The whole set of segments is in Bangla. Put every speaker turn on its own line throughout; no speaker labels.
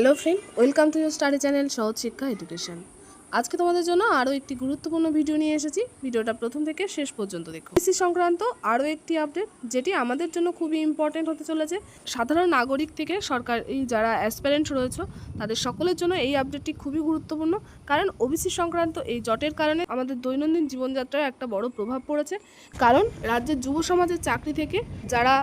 Hello friend welcome to your study channel Sahaj Shiksha education আজকে তোমাদের জন্য আরও একটি গুরুত্বপূর্ণ ভিডিও নিয়ে এসেছি। ভিডিওটা প্রথম থেকে শেষ পর্যন্ত দেখো। কৃষি সংক্রান্ত আরও একটি আপডেট যেটি আমাদের জন্য খুবই ইম্পর্টেন্ট হতে চলেছে। সাধারণ নাগরিক থেকে সরকার এই যারা অ্যাসপারেন্ট রয়েছে, তাদের সকলের জন্য এই আপডেটটি খুবই গুরুত্বপূর্ণ। কারণ ওবিসি সংক্রান্ত এই জটের কারণে আমাদের দৈনন্দিন জীবনযাত্রায় একটা বড় প্রভাব পড়েছে। কারণ রাজ্যের যুব সমাজের চাকরি থেকে যারা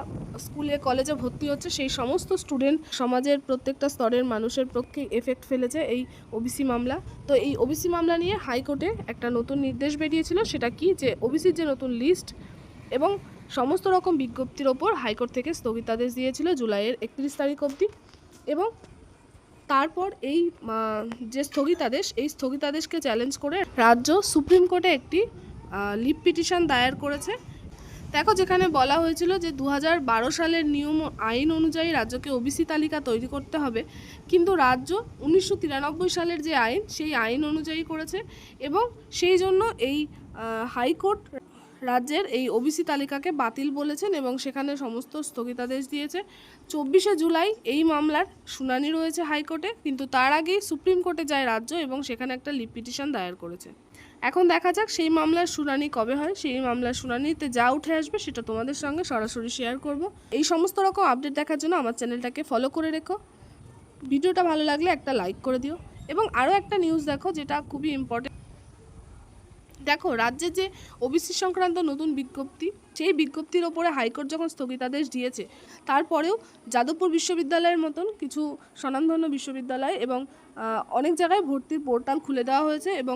স্কুলে, কলেজে ভর্তি হচ্ছে, সেই সমস্ত স্টুডেন্ট সমাজের প্রত্যেকটা স্তরের মানুষের পক্ষে এফেক্ট ফেলেছে এই ওবিসি মামলা। তো এই ওবিসি মামলা নিয়ে হাইকোর্টে একটা নতুন নির্দেশ বেরিয়েছিল, সেটা কি? যে ওবিসির যে নতুন লিস্ট এবং সমস্ত রকম বিজ্ঞপ্তির ওপর হাইকোর্ট থেকে স্থগিতাদেশ দিয়েছিল জুলাইয়ের একত্রিশ তারিখ অবধি। এবং তারপর এই যে স্থগিতাদেশ, এই স্থগিতাদেশকে চ্যালেঞ্জ করে রাজ্য সুপ্রিম কোর্টে একটি লিভ পিটিশন দায়ের করেছে। দেখো, যেখানে বলা হয়েছিল যে দু হাজার বারো সালের নিয়ম আইন অনুযায়ী রাজ্যকে ওবিসি তালিকা তৈরি করতে হবে। কিন্তু রাজ্য উনিশশো তিরানব্বই সালের যে আইন, সেই আইন অনুযায়ী করেছে এবং সেই জন্য এই হাইকোর্ট রাজ্যের এই ওবিসি তালিকাকে বাতিল বলেছেন এবং সেখানে সমস্ত স্থগিতাদেশ দিয়েছে। চব্বিশে জুলাই এই মামলার শুনানি রয়েছে হাইকোর্টে, কিন্তু তার আগেই সুপ্রিম কোর্টে যায় রাজ্য এবং সেখানে একটা লিভ পিটিশন দায়ের করেছে। এখন দেখা যাক সেই মামলার শুনানি কবে হয়। সেই মামলার শুনানিতে যা উঠে আসবে সেটা তোমাদের সঙ্গে সরাসরি শেয়ার করব। এই সমস্ত রকম আপডেট দেখার জন্য আমার চ্যানেলটাকে ফলো করে রেখো। ভিডিওটা ভালো লাগলে একটা লাইক করে দিও। এবং আরও একটা নিউজ দেখো যেটা খুবই ইম্পর্টেন্ট দেখো, রাজ্যে যে ওবিসি সংক্রান্ত নতুন বিজ্ঞপ্তি, সেই বিজ্ঞপ্তির ওপরে হাইকোর্ট যখন স্থগিতাদেশ দিয়েছে, তারপরেও যাদবপুর বিশ্ববিদ্যালয়ের মতন কিছু স্বনামধন্য বিশ্ববিদ্যালয় এবং অনেক জায়গায় ভর্তির পোর্টাল খুলে দেওয়া হয়েছে এবং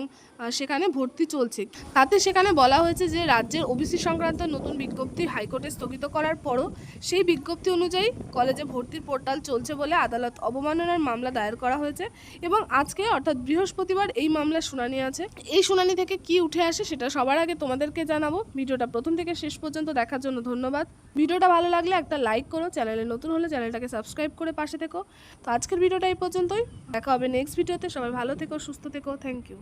সেখানে ভর্তি চলছে। তাতে সেখানে বলা হয়েছে যে, রাজ্যের ওবিসি সংক্রান্ত নতুন বিজ্ঞপ্তি হাইকোর্টে স্থগিত করার পরও সেই বিজ্ঞপ্তি অনুযায়ী কলেজে ভর্তির পোর্টাল চলছে বলে আদালত অবমাননার মামলা দায়ের করা হয়েছে এবং আজকে, অর্থাৎ বৃহস্পতিবার, এই মামলার শুনানি আছে। এই শুনানি থেকে কি উঠে আসে, সেটা সবার আগে তোমাদেরকে জানাব। ভিডিওটা প্রথম থেকে শেষ পর্যন্ত দেখার জন্য ধন্যবাদ। ভিডিওটা ভালো লাগলে একটা লাইক করো, চ্যানেলে নতুন হলে চ্যানেলটাকে সাবস্ক্রাইব করে পাশে থেকো। তো আজকের ভিডিওটা এই পর্যন্তই। দেখা হবে নেক্সট ভিডিওতে। সবাই ভালো থেকো, সুস্থ থেকো। Thank you